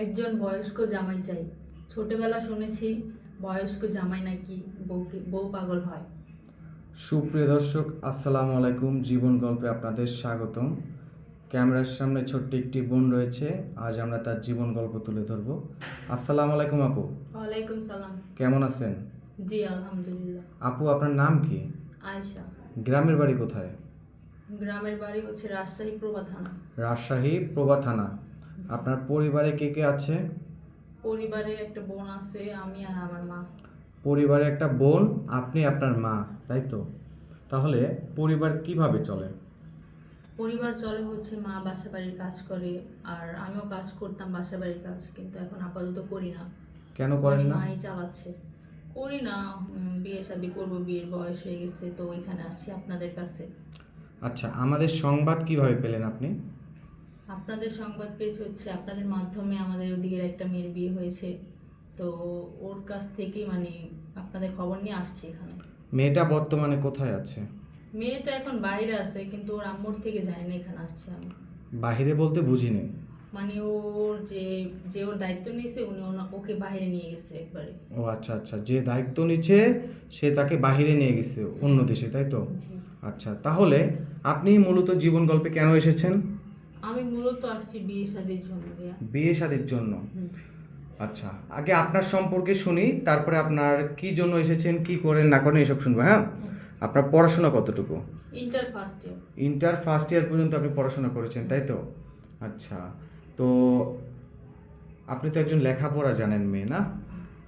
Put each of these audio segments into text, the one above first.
একজন বয়স্ক জামাই চাই। ছোটবেলা শুনেছি বয়স্ক জামাই নাকি বউকে বউ পাগল হয়। সুপ্রিয় দর্শক আসসালামু আলাইকুম। জীবন গল্পে আপনাদের স্বাগতম। ক্যামেরার সামনে ছোট্ট একটি বোন রয়েছে। আজ আমরা তার জীবন গল্প তুলে ধরব। আসসালামু আলাইকুম আপু। ওয়ালাইকুম সালাম। কেমন আছেন? জি আলহামদুলিল্লাহ। আপু আপনার নাম কি? আয়শা। গ্রামের বাড়ি কোথায়? গ্রামের বাড়ি হচ্ছে রাজশাহী প্রভা থানা। রাজশাহী প্রভা থানা। আপনার পরিবারে কে কে আছে? পরিবারে একটা বোন আছে আমি আর আমার মা। পরিবারে একটা বোন আপনি আপনার মা তাই তো? তাহলে পরিবার কীভাবে চলে? পরিবার চলে হচ্ছে মা বাসা বাড়ির কাজ করে আর আমিও কাজ করতাম বাসা বাড়ির কাজ কিন্তু এখন আপাতত করি না। কেন করেন না? মাই চালাচ্ছে। করি না বিয়ে শাদি করব বিয়ের বয়স হয়ে গেছে তো ওইখানে আসছি আপনাদের কাছে। আচ্ছা আমাদের সংবাদ কীভাবে পেলেন আপনি? আপনাদের সংবাদ পেয়েছি হচ্ছে আপনাদের মাধ্যমে আমাদের ওদিকের একটা মেয়ের বিয়ে হয়েছে। তো ওর কাছ থেকেই মানে আপনাদের খবর নিয়ে আসছি এখানে। মেয়েটা বর্তমানে কোথায় আছে? মেয়েটা এখন বাইরে আছে কিন্তু ওর আম্মুর থেকে যায় না এখানে আসছে আমি বাহিরে বলতে বুঝিনি। মানে ওর যে যে ওর দায়িত্ব নিয়েছে উনি ওকে বাইরে নিয়ে গেছে একবারে। ও আচ্ছা আচ্ছা যে দায়িত্ব নিচ্ছে সে তাকে বাহিরে নিয়ে গেছে অন্য দেশে তাই তো? আচ্ছা তাহলে আপনি মূলত জীবন গল্পে কেন এসেছেন? আমি মূলত আসছি বিয়ে শাদির জন্য বিয়ে শাদির জন্য? আচ্ছা আগে আপনার সম্পর্কে শুনি তারপরে আপনার কি জন্য এসেছেন কি করেন না করেন এসব শুনব হ্যাঁ? আপনার পড়াশোনা কতটুকু? Inter first year. Inter first year পর্যন্ত আপনি পড়াশোনা করেছেন তাই তো? আচ্ছা তো আপনি তো একজন লেখাপড়া জানেন মেয়ে না?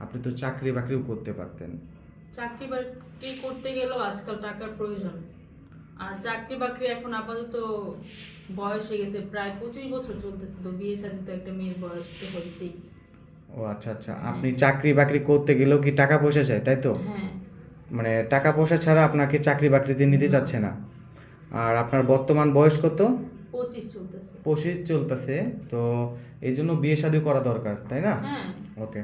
আপনি তো চাকরি বাকরিও করতে পারতেন। চাকরি বাকরি করতে গেলেও আজকাল টাকার প্রয়োজন। আর চাকরি বাকরি এখন আপাতত বয়স হয়ে গেছে প্রায় পঁচিশ বছর চলতেছে তো বিয়ে সাথে তো একটা মেয়ের বয়স তো হয়েছেই। ও আচ্ছা আচ্ছা। আপনি চাকরি বাকরি করতে গেলেও কি টাকা পয়সা চাই তাই তো? হ্যাঁ। মানে টাকা পয়সা ছাড়া আপনাকে চাকরি বাকরিতে নিতে চাচ্ছে না। আর আপনার বর্তমান বয়স কত? পঁচিশ চলতেছে। পঁচিশ চলতেছে তো এই জন্য বিয়ে শাদী করা দরকার তাই না? হ্যাঁ। ওকে।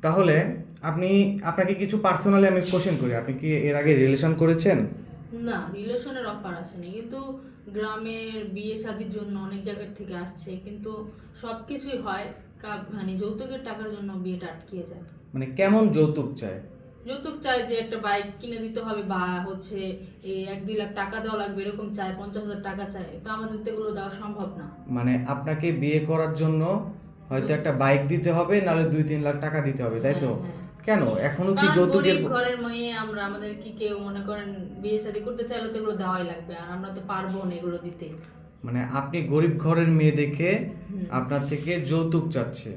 তাহলে আপনি আপনাকে কিছু পার্সোনালি আমি কোশ্চেন করি আপনি কি এর আগে রিলেশন করেছেন? না রিলেশনের অফার আসেনি। কিন্তু গ্রামের বিয়ে শাদির জন্য অনেক জায়গার থেকে আসছে। কিন্তু সব কিছুই হয় কা- মানে যৌতুকের টাকার জন্য বিয়েটা আটকিয়ে যায়। মানে কেমন যৌতুক চায়? যৌতুক চায় যে একটা বাইক কিনে দিতে হবে বা হচ্ছে এই এক দুই লাখ টাকা দেওয়া লাগবে এরকম চায় পঞ্চাশ হাজার টাকা চায়। তো আমাদের তো এগুলো দেওয়া সম্ভব না। মানে আপনাকে বিয়ে করার জন্য হয়তো একটা বাইক দিতে হবে নাহলে দুই তিন লাখ টাকা দিতে হবে তাই তো? হ্যাঁ, হ্যাঁ। কেন? এখনও কি যৌতুকের ঘরের মেয়ে আমরা আমাদের কি কেউ মনে করেন বিয়ে শাদী করতে চাইলে তো এগুলো দেওয়াই লাগবে আর আমরা তো পারব না এগুলো দিতে। মানে আপনি গরিব ঘরের মেয়ে দেখে আপনার থেকে যৌতুক চাচ্ছে।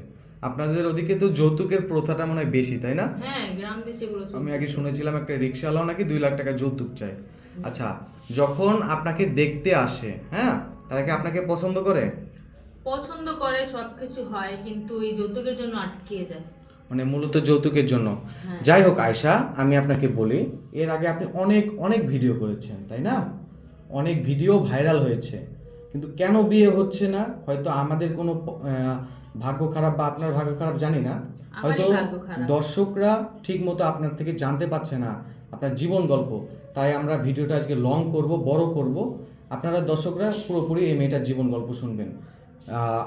আপনাদের ওদিকে তো যৌতুকের প্রথাটা মনে হয় বেশি তাই না? হ্যাঁ গ্রাম দেশে এগুলো আমি আগে শুনেছিলাম একটা রিক্সাওয়ালাও নাকি দুই লাখ টাকা যৌতুক চায়। আচ্ছা যখন আপনাকে দেখতে আসে হ্যাঁ তারা কি আপনাকে পছন্দ করে? পছন্দ করে সবকিছু হয় কিন্তু এই যৌতুকের জন্য আটকে যায়। মানে মূলত যৌতুকের জন্য। হ্যাঁ। যাই হোক আয়শা আমি আপনাকে বলি এর আগে আপনি অনেক অনেক ভিডিও করেছেন তাই না? অনেক ভিডিও ভাইরাল হয়েছে। কিন্তু কেন বিয়ে হচ্ছে না? হয়তো আমাদের কোনো ভাগ্য খারাপ বা আপনার ভাগ্য খারাপ জানি না। হয়তো দর্শকরা ঠিক মতো আপনার থেকে জানতে পারছে না আপনার জীবন গল্প। তাই আমরা ভিডিওটা আজকে লং করব বড় করব। আপনারা দর্শকরা পুরোপুরি এই মেয়েটার জীবন গল্প শুনবেন।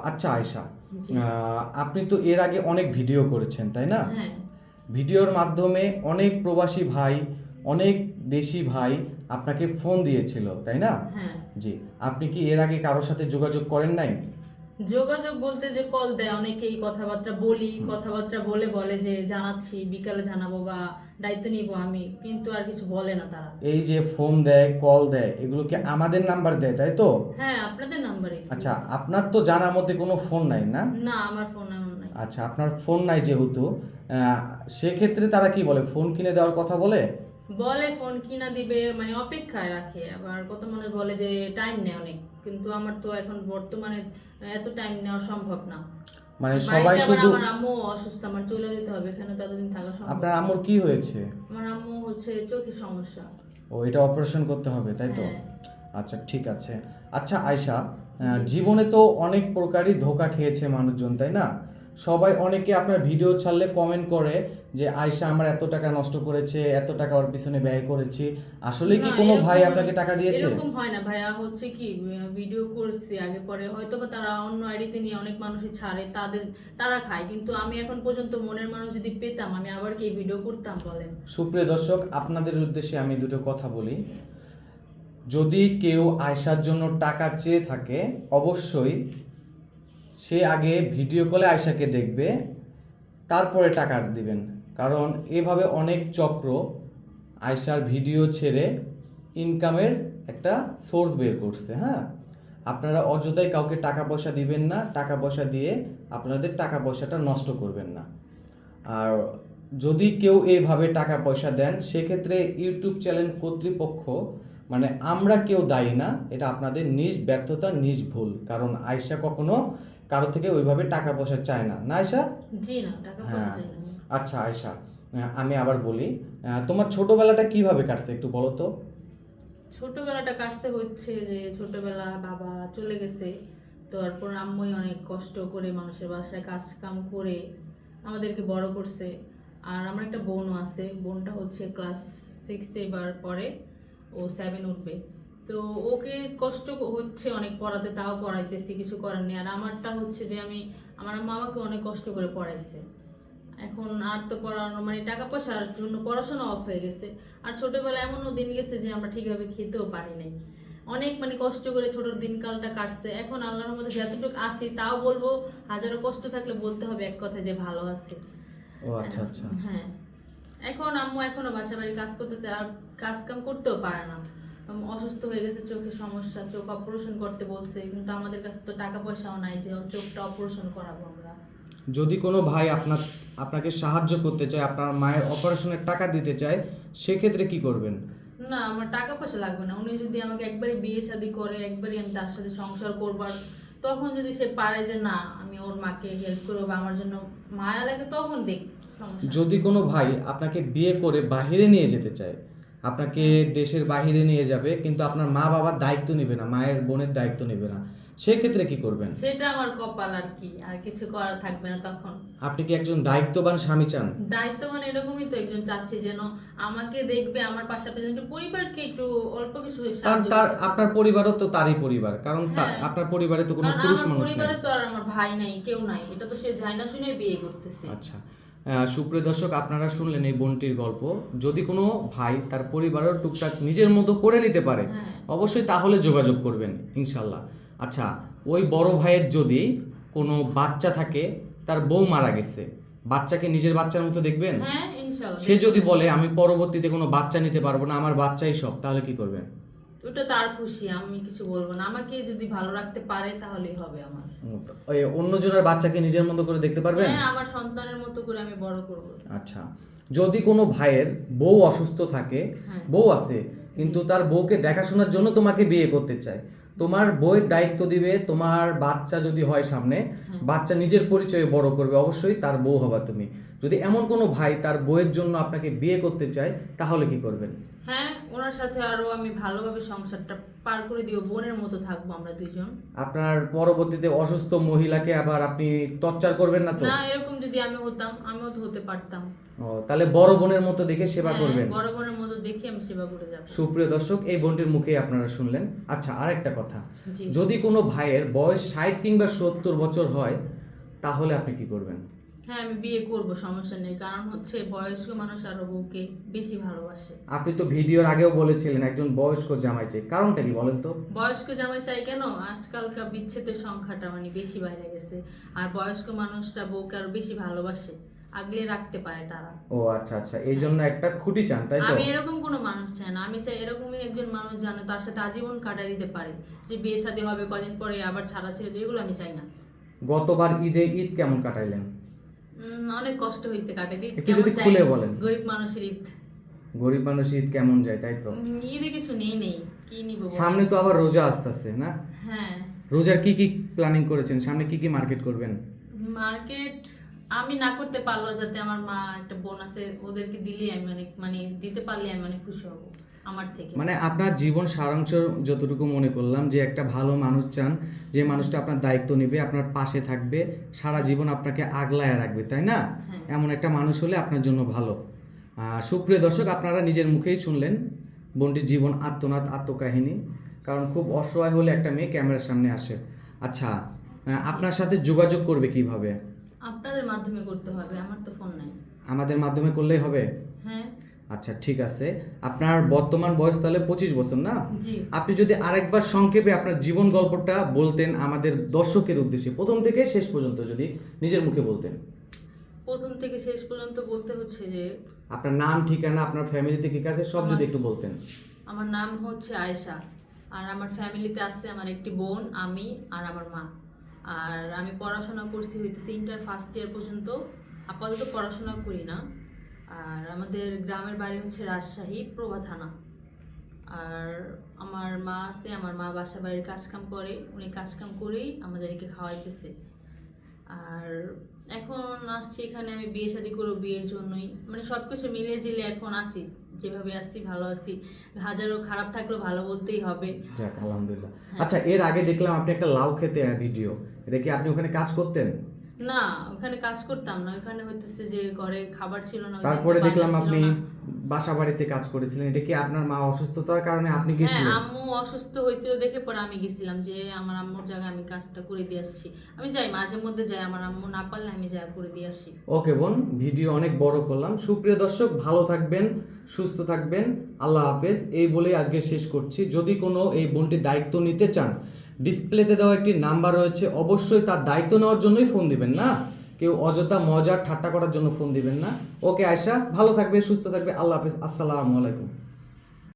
আচ্ছা আয়সা আপনি তো এর আগে অনেক ভিডিও করেছেন তাই না? হ্যাঁ। ভিডিওর মাধ্যমে অনেক প্রবাসী ভাই অনেক দেশি ভাই আপনাকে ফোন দিয়েছিল তাই না? হ্যাঁ। জি আপনি কি এর আগে কারোর সাথে যোগাযোগ করেন নাই? যোগাযোগ বলতে যে কল দেয় অনেকেই কথাবার্তা বলি কথাবার্তা বলে বলে যে জানাচ্ছি বিকালে জানাব বা দায়িত্ব নিব আমি কিন্তু আর কিছু বলে না তারা। এই যে ফোন দেয় কল দেয় এগুলো কি আমাদের নাম্বার দেয় তাই তো? হ্যাঁ আপনাদের নাম্বারে আচ্ছা আপনার তো জানার মধ্যে কোনো ফোন নাই না? না আমার ফোন নাই। আচ্ছা আপনার ফোন নাই যেহেতু সেক্ষেত্রে তারা কি বলে? ফোন কিনে দেওয়ার কথা বলে? বলে ফোন কিনা দিবে মানে অপেক্ষায় রাখে। আবার কত মানুষ বলে যে টাইম নেয় অনেক। কিন্তু আমার তো এখন বর্তমানে এত টাইম নেওয়া সম্ভব না। মানে সবাই শুধু আমার আম্মু অসুস্থ আমার চলে যেতে হবে। এখানে ততদিন থাকা সম্ভব আপনার আম্মুর কি হয়েছে? আমার আম্মু হচ্ছে চোখের সমস্যা। ও এটা অপারেশন করতে হবে তাই তো? হ্যাঁ। আচ্ছা ঠিক আছে। আচ্ছা আয়শা জীবনে তো অনেক প্রকারই ধোকা খেয়েছে মানুষজন তাই না? সবাই অনেকে আপনার ভিডিও ছাড়লে কমেন্ট করে যে আয়সা আমার এত টাকা নষ্ট করেছে এত টাকা ওর পিছনে ব্যয় করেছি। আসলে কি কোনো ভাই আপনাকে টাকা দিয়েছে? এরকম হয় না। ভাইয়া হচ্ছে কি ভিডিও করছি আগে পরে। হয়তো বা তারা অন্য আইডিতে নিয়ে অনেক মানুষই ছাড়ে তাদের তারা খায়। কিন্তু আমি এখন পর্যন্ত মনের মানুষ যদি পেতাম আমি আবার কি ভিডিও করতাম বলেন? সুপ্রিয় দর্শক আপনাদের উদ্দেশ্যে আমি দুটো কথা বলি। যদি কেউ আয়সার জন্য টাকা চেয়ে থাকে অবশ্যই সে আগে ভিডিও কলে আয়সাকে দেখবে, তারপরে টাকা দিবেন। কারণ এভাবে অনেক চক্র আয়সার ভিডিও ছেড়ে ইনকামের একটা সোর্স বের করছে হ্যাঁ? আপনারা অযথাই কাউকে টাকা পয়সা দিবেন না, টাকা পয়সা দিয়ে আপনাদের টাকা পয়সাটা নষ্ট করবেন না। আর যদি কেউ এইভাবে টাকা পয়সা দেন, সেক্ষেত্রে ইউটিউব চ্যানেল কর্তৃপক্ষ মানে আমরা কেউ দায়ী না, এটা আপনাদের নিজ ব্যর্থতা, নিজ ভুল। কারণ আয়সা কখনো কারও থেকে ওইভাবে টাকা পয়সা চায় না। না আয়সা জি না টাকা হ্যাঁ। আচ্ছা আয়সা আমি আবার বলি তোমার ছোটবেলাটা কীভাবে কাটছে একটু বলো তো? ছোটবেলাটা কাটতে হচ্ছে যে ছোটবেলা বাবা চলে গেছে তারপর আম্মুই অনেক কষ্ট করে মানুষের বাসায় কাজ কাম করে আমাদেরকে বড় করছে। আর আমার একটা বোনও আছে বোনটা হচ্ছে ক্লাস সিক্সে এবার পরে ও সেভেন উঠবে। তো ওকে কষ্ট হচ্ছে অনেক পড়াতে তাও পড়াইতেছি কিছু করার নেই। আর আমারটা হচ্ছে যে আমি আমার মামাকে অনেক কষ্ট করে পড়াইছে। এখন আর তো পড়ানো মানে টাকা পয়সার জন্য পড়াশোনা অফ হয়ে গেছে। আর ছোটবেলায় এমনও দিন গেছে যে আমরা ঠিকভাবে খেতেও পারি নাই। অনেক মানে কষ্ট করে ছোট দিনকালটা কাটছে। এখন আল্লাহর মধ্যে যতটুকু আসি তাও বলব হাজারো কষ্ট থাকলে বলতে হবে এক কথা যে ভালো আছে। ও আচ্ছা আচ্ছা। হ্যাঁ। এখন আম্মু এখনও বাসা বাড়ি কাজ করতেছে আর কাজ কাম করতেও পারে না। অসুস্থ হয়ে গেছে চোখের সমস্যা চোখ অপারেশন করতে বলছে কিন্তু আমাদের কাছে তো টাকা পয়সাও নাই যে ওর চোখটা অপারেশন করাবো আমরা। যদি কোনো ভাই আপনার আপনাকে সাহায্য করতে চায় আপনার মায়ের অপারেশনের টাকা দিতে চায় সেক্ষেত্রে কি করবেন? না আমার টাকা পয়সা লাগবে না। উনি যদি আমাকে একবারই বিয়ে শাদী করে একবারই আমি তার সাথে সংসার করবার তখন যদি সে পারে যে না আমি ওর মাকে হেল্প করব বা আমার জন্য মায়া লাগে তখন দেখ যদি কোনো ভাই আপনাকে বিয়ে করে বাহিরে নিয়ে যেতে চায় আপনাকে দেশের বাহিরে নিয়ে যাবে কিন্তু আপনার মা বাবার দায়িত্ব নেবে না মায়ের বোনের দায়িত্ব নেবে না। সেক্ষেত্রে কি করবেন? সেটা আমার কপাল আর কি আর কিছু করার থাকবে না তখন। আপনি কি একজন দায়িত্ববান স্বামী চান? দায়িত্ববান এরকমই তো একজন চাচ্ছে যেন আমাকে দেখবে আমার পাশাপাশি একটু পরিবারকে একটু অল্প কিছু কারণ তার আপনার পরিবারও তো তারই পরিবার কারণ হ্যাঁ। আপনার পরিবারে তো কোনো পুরুষ মানুষ নেই। পরিবারে তো আর আমার ভাই নাই কেউ নাই এটা তো সে যায় না শুনে বিয়ে করতেছে। আচ্ছা। সুপ্রিয় দর্শক আপনারা শুনলেন এই বোনটির গল্প। যদি কোনো ভাই তার পরিবারের টুকটাক নিজের মতো করে নিতে পারে হ্যাঁ। অবশ্যই তাহলে যোগাযোগ করবেন ইনশাল্লাহ। আচ্ছা ওই বড় ভাইয়ের যদি কোনো বাচ্চা থাকে তার বউ মারা গেছে বাচ্চাকে নিজের বাচ্চার মতো দেখবেন? হ্যাঁ সে যদি বলে আমি পরবর্তীতে কোনো বাচ্চা নিতে পারব না আমার বাচ্চাই সব তাহলে কি করবেন? ওটা তার খুশি আমি কিছু বলব না। আমাকে যদি ভালো রাখতে পারে তাহলেই হবে আমার। ওই অন্যজনের বাচ্চাকে নিজের মতো করে দেখতে পারবেন? হ্যাঁ আমার সন্তানের মতো করে আমি বড় করব। আচ্ছা। যদি কোনো ভাইয়ের বউ অসুস্থ থাকে হ্যাঁ। বউ আছে কিন্তু তার বউকে দেখাশোনার জন্য তোমাকে বিয়ে করতে চায় তোমার বউয়ের দায়িত্ব দিবে তোমার বাচ্চা যদি হয় সামনে হ্যাঁ। বাচ্চা নিজের পরিচয়ে বড় করবে অবশ্যই তার বউ হবা তুমি। যদি এমন কোনো ভাই তার বইয়ের জন্য আপনাকে বিয়ে করতে চায় তাহলে কি করবেন? হ্যাঁ ওনার সাথে আরও আমি ভালোভাবে সংসারটা পার করে দিব বোনের মতো থাকব আমরা দুজন আপনার পরবর্তীতে অসুস্থ মহিলাকে আবার আপনি টর্চার করবেন না তো? না এরকম যদি আমি হতাম আমিও তো হতে পারতাম। ও, তাহলে বড় বোনের মতো দেখে সেবা হ্যাঁ, করবেন। বড় বোনের মতো দেখি আমি সেবা করে যাব। সুপ্রিয় দর্শক এই বোনটির মুখেই আপনারা শুনলেন। আচ্ছা আর একটা কথা। জি। যদি কোনো ভাইয়ের বয়স ষাট কিংবা সত্তর বছর হয় তাহলে আপনি কি করবেন? হ্যাঁ আমি বিয়ে করব সমস্যা নেই। কারণ হচ্ছে বয়স্ক মানুষ আরও বউকে বেশি ভালোবাসে। আপনি তো ভিডিওর আগেও বলেছিলেন একজন বয়স্ক জামাই চাই। কারণটা কি বলেন তো? বয়স্ক জামাই চাই কেন? আজকালকার বিচ্ছেদের সংখ্যাটা মানে বেশি বাইরে গেছে। আর বয়স্ক মানুষরা বউকে আরও বেশি ভালোবাসে আগলে রাখতে পারে তারা। ও আচ্ছা আচ্ছা। এই জন্য একটা খুঁটি চান তাই তো? আমি এরকম কোনো মানুষ চাই না। আমি চাই এরকমই একজন মানুষ জানো তার সাথে আজীবন কাটাই দিতে পারে। যে বিয়ে শাদী হবে কদিন পরে আবার ছাড়া ছেড়ে এগুলো আমি চাই না। গতবার ঈদে ঈদ কেমন কাটাইলেন? অনেক কষ্ট হয়েছে কাটে দিতে একটু যদি খুলে বলেন। গরিব মানুষের ঈদ। গরিব মানুষ ঈদ কেমন যায় তাই তো? ঈদে কিছু নেই নেই। কি নিব সামনে তো আবার রোজা আসতেছে না? হ্যাঁ। রোজার কি কি প্ল্যানিং করেছেন? সামনে কি কি মার্কেট করবেন? মার্কেট আমি না করতে পারল যাতে আমার মা একটা বোন আছে ওদেরকে দিলে আমি অনেক মানে দিতে পারলে আমি অনেক খুশি হব। আমার থেকে। মানে আপনার জীবন সারাংশ যতটুকু মনে করলাম যে একটা ভালো মানুষ চান যে মানুষটা আপনার দায়িত্ব নেবে আপনার পাশে থাকবে সারা জীবন আপনাকে আগলায় রাখবে তাই না? হ্যাঁ। এমন একটা মানুষ হলে আপনার জন্য ভালো। সুপ্রিয় দর্শক আপনারা নিজের মুখেই শুনলেন বোনটির জীবন আত্মনাথ আত্মকাহিনী কারণ খুব অসহায় হলে একটা মেয়ে ক্যামেরার সামনে আসে। আচ্ছা আপনার সাথে যোগাযোগ করবে কীভাবে? আপনাদের মাধ্যমে করতে হবে আমার তো ফোন নাই। আমাদের মাধ্যমে করলেই হবে? আচ্ছা ঠিক আছে। আপনার বর্তমান বয়স তাহলে পঁচিশ বছর না? আপনি যদি আরেকবার সংক্ষেপে আপনার জীবন গল্পটা বলতেন আমাদের দর্শকের উদ্দেশ্যে প্রথম থেকে শেষ পর্যন্ত যদি নিজের মুখে বলতেন। প্রথম থেকে শেষ পর্যন্ত বলতে হচ্ছে যে আপনার নাম ঠিকানা আপনার ফ্যামিলিতে কি কাছে সব যদি একটু বলতেন। আমার নাম হচ্ছে আয়েশা আর আমার ফ্যামিলিতে আছে আমার একটি বোন আমি আর আমার মা। আর আমি পড়াশোনা করছি হইতেছে ইন্টার ফার্স্ট ইয়ার পর্যন্ত। আপাতত পড়াশোনা করি না। আর আমাদের গ্রামের বাড়ি হচ্ছে রাজশাহী প্রভা থানা। আর আমার মা আছে আমার মা বাসা বাড়ির কাজকাম করে উনি কাজকাম করেই আমাদেরকে খাওয়াইতেছে। আর এখন আসছি এখানে আমি বিয়ে শাদি করব বিয়ের জন্যই। মানে সব কিছু মিলে জিলে এখন আসি যেভাবে আসছি ভালো আছি। হাজারো খারাপ থাকলেও ভালো বলতেই হবে। যাক আলহামদুলিল্লাহ। হ্যাঁ। আচ্ছা এর আগে দেখলাম আপনি একটা লাউ খেতে ভিডিও এটা কি আপনি ওখানে কাজ করতেন? না ওখানে কাজ করতাম না। ওখানে হইতেছে যে ঘরে খাবার ছিল না তারপরে দেখলাম আপনি বাসা বাড়িতে কাজ করেছিলেন। এটা কি আপনার মা অসুস্থতার কারণে আপনি হ্যাঁ আম্মু অসুস্থ হয়েছিল দেখে পরে আমি গেছিলাম যে আমার আম্মুর জায়গায় আমি কাজটা করে দিয়ে আসছি। আমি যাই মাঝে মধ্যে যাই আমার আম্মু না পারলে আমি যা করে দিয়ে আসি। ওকে বোন ভিডিও অনেক বড় করলাম। সুপ্রিয় দর্শক ভালো থাকবেন সুস্থ থাকবেন। আল্লাহ হাফেজ। এই বলেই আজকে শেষ করছি। যদি কোনো এই বোনটির দায়িত্ব নিতে চান ডিসপ্লেতে দেওয়া একটি নাম্বার রয়েছে, অবশ্যই তার দায়িত্ব নেওয়ার জন্যই ফোন দিবেন না। কেউ অযথা মজা ঠাট্টা করার জন্য ফোন দিবেন না। ওকে আয়সা ভালো থাকবে, সুস্থ থাকবে, আল্লাহ হাফিজ, আসসালামু আলাইকুম।